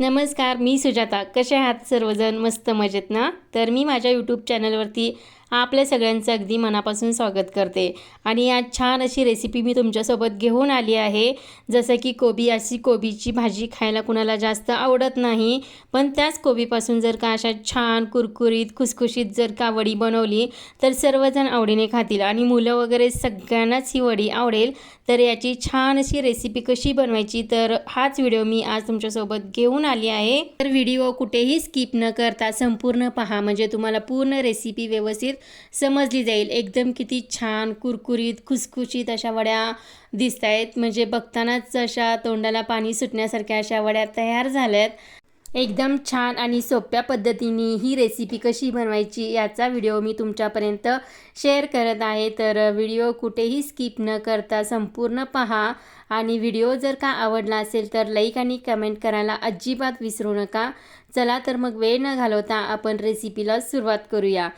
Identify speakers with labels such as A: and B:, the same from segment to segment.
A: नमस्कार मी सुजाता. कसे आहात सर्वजण? मस्त मजेत ना? तर मी माझ्या यूट्यूब चॅनलवरती आपल्या सगळ्यांचं अगदी मनापासून स्वागत करते. आणि आज छान अशी रेसिपी मी तुमच्यासोबत घेऊन आली आहे. जसं की कोबी अशी कोबीची भाजी खायला कुणाला जास्त आवडत नाही पण त्याच कोबीपासून जर का अशा छान कुरकुरीत खुसखुशीत जर का वडी बनवली तर सर्वजण आवडीने खातील. आणि मुलं वगैरे सगळ्यांनाच ही वडी आवडेल. तर याची छान अशी रेसिपी कशी बनवायची तर हाच व्हिडिओ मी आज तुमच्यासोबत घेऊन आली आहे. तर व्हिडिओ कुठेही स्किप न करता संपूर्ण पहा. म्हणजे तुम्हाला पूर्ण रेसिपी व्यवस्थित समजली जाईल. एकदम किती छान कुरकुरीत खुसखुशीत अशा वड्या दिसत आहेत. म्हणजे बघतानाच अशा तोंडाला पाणी सुटण्यासारख्या अशा वड्या तयार झाल्यात. एकदम छान आणि सोप्या पद्धतीने ही रेसिपी कशी बनवायची याचा व्हिडिओ मी तुमच्यापर्यंत शेअर करत आहे. तर व्हिडिओ कुठेही स्किप न करता संपूर्ण पहा. आणि व्हिडिओ जर का आवडला असेल तर लाईक आणि कमेंट करायला अजिबात विसरू नका. चला तर मग वेळ न घालवता आपण रेसिपीला सुरुवात करूया.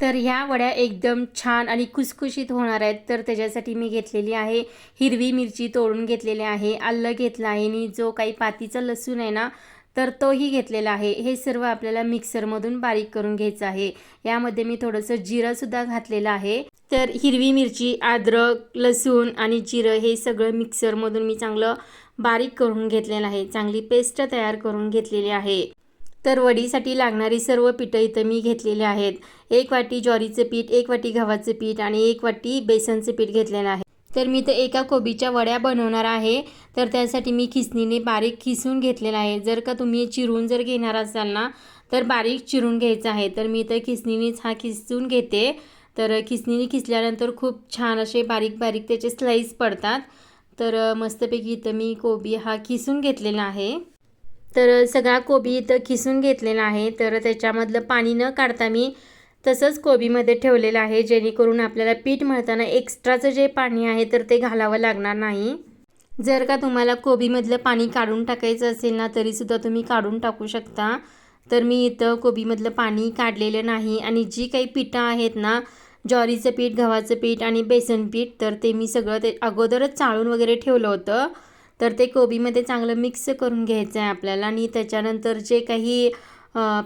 A: तर ह्या वड्या एकदम छान आणि कुसकुशीत होणार आहेत. तर त्याच्यासाठी मी घेतलेली आहे हिरवी मिरची तोडून घेतलेली आहे आलं घेतलं आहे आणि जो काही पातीचा लसूण आहे ना तर तोही घेतलेला आहे. हे सर्व आपल्याला मिक्सरमधून बारीक करून घ्यायचं आहे. यामध्ये मी थोडंसं जिरंसुद्धा घातलेलं आहे. तर हिरवी मिरची अद्रक लसूण आणि जिरं हे सगळं मिक्सरमधून मी चांगलं बारीक करून घेतलेलं आहे. चांगली पेस्ट तयार करून घेतलेली आहे. तर वडीसाठी लागणारी सर्व पिठं इथं मी घेतलेली आहेत. एक वाटी ज्वारीचं पीठ एक वाटी गव्हाचं पीठ आणि एक वाटी बेसनचं पीठ घेतलेलं आहे. तर मी तर एका कोबीच्या वड्या बनवणार आहे. तर त्यासाठी मी खिसणीने बारीक खिसून घेतलेला आहे. जर का तुम्ही चिरून जर घेणार असाल ना तर बारीक चिरून घ्यायचं आहे. तर मी तर खिसणीनेच हा खिसून घेते. तर खिसणीने खिसल्यानंतर खूप छान असे बारीक बारीक त्याचे स्लाईस पडतात. तर मस्तपैकी इथं मी कोबी हा खिसून घेतलेला आहे. तर सगळा कोबी इथं खिसून घेतलेला आहे. तर त्याच्यामधलं पाणी न काढता मी तसंच कोबीमध्ये ठेवलेलं आहे जेणेकरून आपल्याला पीठ मळताना एक्स्ट्राचं जे पाणी आहे तर ते घालावं लागणार नाही. जर का तुम्हाला कोबीमधलं पाणी काढून टाकायचं असेल ना तरीसुद्धा तुम्ही काढून टाकू शकता. तर मी इथं कोबीमधलं पाणी काढलेलं नाही आणि जी काही पिठं आहेत ना ज्वारीचं पीठ गव्हाचं पीठ आणि बेसन पीठ तर ते मी सगळं ते अगोदरच चाळून वगैरे ठेवलं होतं. तर ते कोबीमध्ये चांगलं मिक्स करून घ्यायचं आहे आपल्याला. आणि त्याच्यानंतर जे काही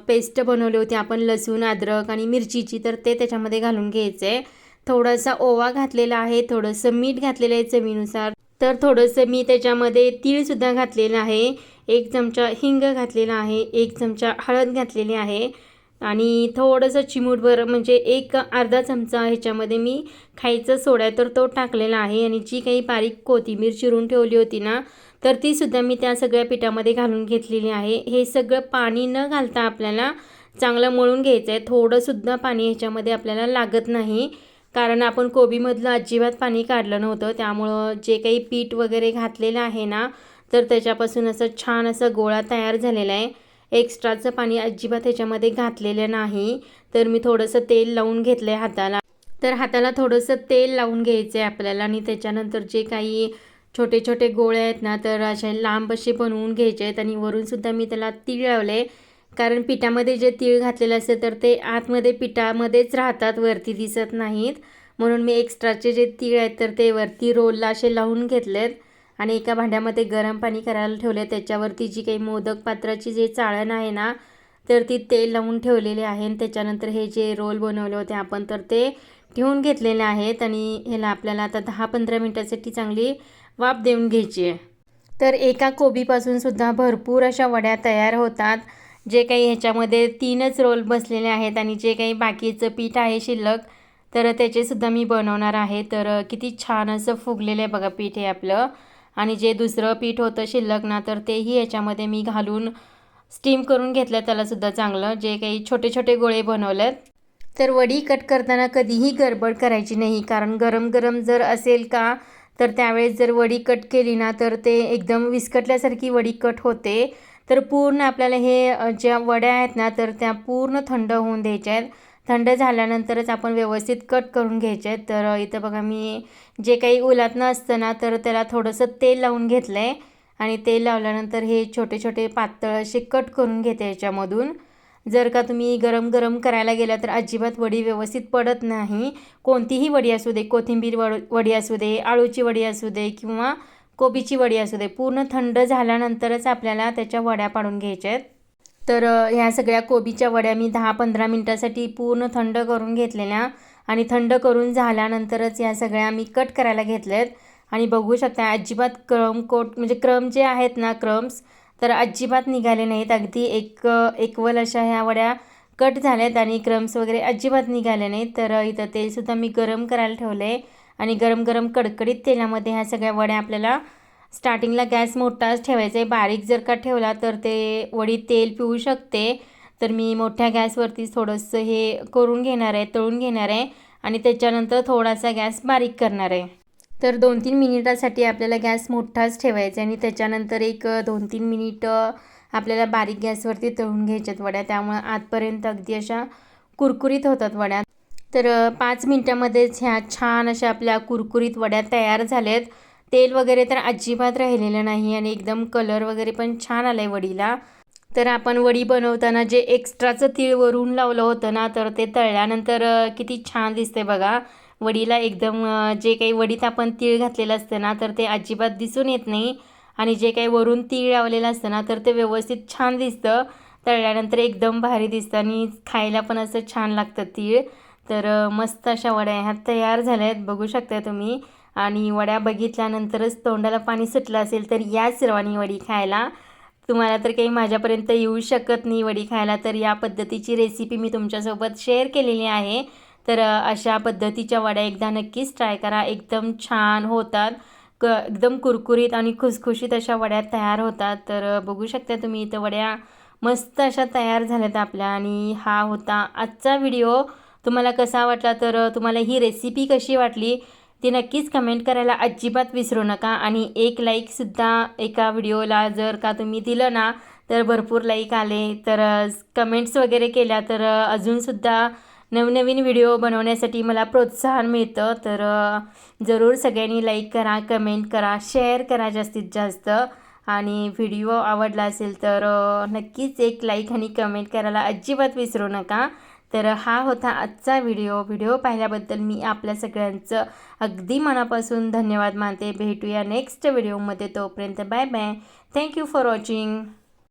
A: पेस्ट बनवली होती आपण लसूण अद्रक आणि मिरचीची तर ते त्याच्यामध्ये घालून घ्यायचं आहे. थोडासा ओवा घातलेला आहे थोडंसं मीठ घातलेलं आहे चवीनुसार. तर थोडंसं मी त्याच्यामध्ये तीळसुद्धा घातलेलं आहे. एक चमचा हिंग घातलेला आहे एक चमचा हळद घातलेली आहे. आणि थोडंसं चिमूटभर म्हणजे एक अर्धा चमचा ह्याच्यामध्ये मी खायचं सोडा तर तो टाकलेला आहे. आणि जी काही बारीक कोथिंबीर चिरून ठेवली होती ना तर तीसुद्धा मी त्या सगळ्या पिठामध्ये घालून घेतलेली आहे. हे सगळं पाणी न घालता आपल्याला चांगलं मळून घ्यायचं आहे थोडंसुद्धा पाणी ह्याच्यामध्ये आपल्याला लागत नाही कारण आपण कोबीमधलं अजिबात पाणी काढलं नव्हतं. त्यामुळं जे काही पीठ वगैरे घातलेलं आहे ना तर त्याच्यापासून असं छान असं गोळा तयार झालेला आहे. एक्स्ट्राचं पाणी अजिबात ह्याच्यामध्ये घातलेलं नाही. तर मी थोडंसं तेल लावून घेतलं आहे हाताला. तर हाताला थोडंसं तेल लावून घ्यायचं आहे आपल्याला आणि त्याच्यानंतर जे काही छोटे छोटे गोळे आहेत ना तर असे लांब असे बनवून घ्यायचे आहेत आणि वरूनसुद्धा मी त्याला तीळ लावले कारण पिठामध्ये जे तीळ घातलेलं असतं तर ते आतमध्ये पिठामध्येच राहतात वरती दिसत नाहीत. म्हणून मी एक्स्ट्राचे जे तीळ आहेत तर ते वरती रोलला असे लावून घेतलेत. आणि एका भांड्यामध्ये गरम पाणी करायला ठेवलं त्याच्यावरती जी काही मोदक पात्राची जे चाळण आहे ना तर ती तेल लावून ठेवलेले आहे. आणि त्याच्यानंतर हे जे रोल बनवले होते आपण तर ते ठेवून घेतलेले आहेत. आणि ह्याला आपल्याला आता दहा पंधरा मिनटासाठी चांगली वाफ देऊन घ्यायची आहे. तर एका कोबीपासून सुद्धा भरपूर अशा वड्या तयार होतात. जे काही ह्याच्यामध्ये तीनच रोल बसलेले आहेत आणि जे काही बाकीचं पीठ आहे शिल्लक तर त्याचेसुद्धा मी बनवणार आहे. तर किती छान असं फुगलेलं आहे बघा पीठ हे आपलं. आणि जे दुसरं पीठ होतं शिल्लक ना तर तेही याच्यामध्ये मी घालून स्टीम करून घेतलं. त्यालासुद्धा चांगलं. जे काही छोटे छोटे गोळे बनवलेत. तर वडी कट करताना कधीही गडबड करायची नाही. कारण गरम गरम जर असेल का तर त्यावेळेस जर वडी कट केली ना तर ते एकदम विस्कटल्यासारखी वडी कट होते. तर पूर्ण आपल्याला हे ज्या वड्या आहेत ना तर त्या पूर्ण थंड होऊन द्यायच्या आहेत. थंड झाल्यानंतरच आपण व्यवस्थित कट करून घ्यायचे. आहेत तर इथं बघा मी जे काही उलातनं असतं ना तर त्याला थोडंसं तेल लावून घेतलं आहे आणि तेल लावल्यानंतर हे छोटे छोटे पातळ असे कट करून घेते याच्यामधून. जर का तुम्ही गरम गरम करायला गेला तर अजिबात वडी व्यवस्थित पडत नाही. कोणतीही वडी असू दे कोथिंबीर वड वडी असू दे आळूची वडी असू दे किंवा कोबीची वडी असू दे पूर्ण थंड झाल्यानंतरच आपल्याला त्याच्या वड्या पाडून घ्यायच्या आहेत तर ह्या सगळ्या कोबीच्या वड्या मी दहा पंधरा मिनटासाठी पूर्ण थंड करून घेतलेल्या आणि थंड करून झाल्यानंतरच या सगळ्या मी कट करायला घेतल्या आहेत आणि बघू शकता अजिबात क्रम कोट म्हणजे क्रम जे आहेत ना क्रम्स तर अजिबात निघाले नाहीत. अगदी एक एकवल अशा ह्या वड्या कट झाल्यात आणि क्रम्स वगैरे अजिबात निघाले नाहीत. तर इथं तेलसुद्धा मी गरम करायला ठेवलं आहे आणि गरम गरम कडकडीत तेलामध्ये ह्या सगळ्या वड्या आपल्याला स्टार्टिंगला गॅस मोठाच ठेवायचा आहे. बारीक जर का ठेवला तर ते वडी तेल पिऊ शकते. तर मी मोठ्या गॅसवरती थोडंसं हे करून घेणार आहे तळून घेणार आहे आणि त्याच्यानंतर थोडासा गॅस बारीक करणार आहे. तर दोन तीन मिनिटासाठी आपल्याला गॅस मोठाच ठेवायचा आहे आणि त्याच्यानंतर एक दोन तीन मिनिटं आपल्याला बारीक गॅसवरती तळून घ्यायच्यात वड्या. त्यामुळं आतपर्यंत अगदी अशा कुरकुरीत होतात वड्या. तर पाच मिनटामध्येच ह्या छान अशा आपल्या कुरकुरीत वड्या तयार झाल्यात. तेल वगैरे तर अजिबात राहिलेलं नाही आणि एकदम कलर वगैरे पण छान आलं आहे वडीला. तर आपण वडी बनवताना जे एक्स्ट्राचं तीळ वरून लावलं होतं ना तर ते तळल्यानंतर किती छान दिसते बघा. वडीला एकदम जे काही वडीत आपण तीळ घातलेलं असतं ना तर ते अजिबात दिसून येत नाही. आणि जे काही वरून तीळ लावलेलं असतं ना तर ते व्यवस्थित छान दिसतं. तळल्यानंतर एकदम भारी दिसतं आणि खायला पण असं छान लागतं तीळ. तर मस्त अशा वड्या ह्या तयार झाल्या आहेत बघू शकता तुम्ही. आणि वड्या बघितल्यानंतरच तोंडाला पाणी सुटलं असेल तर या सर्वांनी वडी खायला. तुम्हाला तर काही माझ्यापर्यंत येऊ शकत नाही वडी खायला तर या पद्धतीची रेसिपी मी तुमच्यासोबत शेअर केलेली आहे. तर अशा पद्धतीच्या वड्या एकदा नक्कीच ट्राय करा. एकदम छान होतात. क एकदम कुरकुरीत आणि खुसखुशीत अशा वड्या तयार होतात. तर बघू शकता तुम्ही इथं वड्या मस्त अशा तयार झाल्यात आपल्या. आणि हा होता आजचा व्हिडिओ तुम्हाला कसा वाटला? तर तुम्हाला ही रेसिपी कशी वाटली? ती नक्कीच कमेंट करायला अजिबात विसरू नका आणि एक लाईकसुद्धा एका व्हिडिओला जर का तुम्ही दिलं ना तर भरपूर लाईक आले. तर कमेंट्स वगैरे केल्या तर अजूनसुद्धा नवनवीन व्हिडिओ बनवण्यासाठी मला प्रोत्साहन मिळतं. तर जरूर सगळ्यांनी लाईक करा कमेंट करा शेअर करा जास्तीत जास्त. आणि व्हिडिओ आवडला असेल तर नक्कीच एक लाईक आणि कमेंट करायला अजिबात विसरू नका. तर हा होता आजचा व्हिडिओ. व्हिडिओ पाहिल्याबद्दल मी आपल्या सगळ्यांचं अगदी मनापासून धन्यवाद मानते. भेटूया नेक्स्ट व्हिडिओमध्ये तोपर्यंत bye bye thank you for watching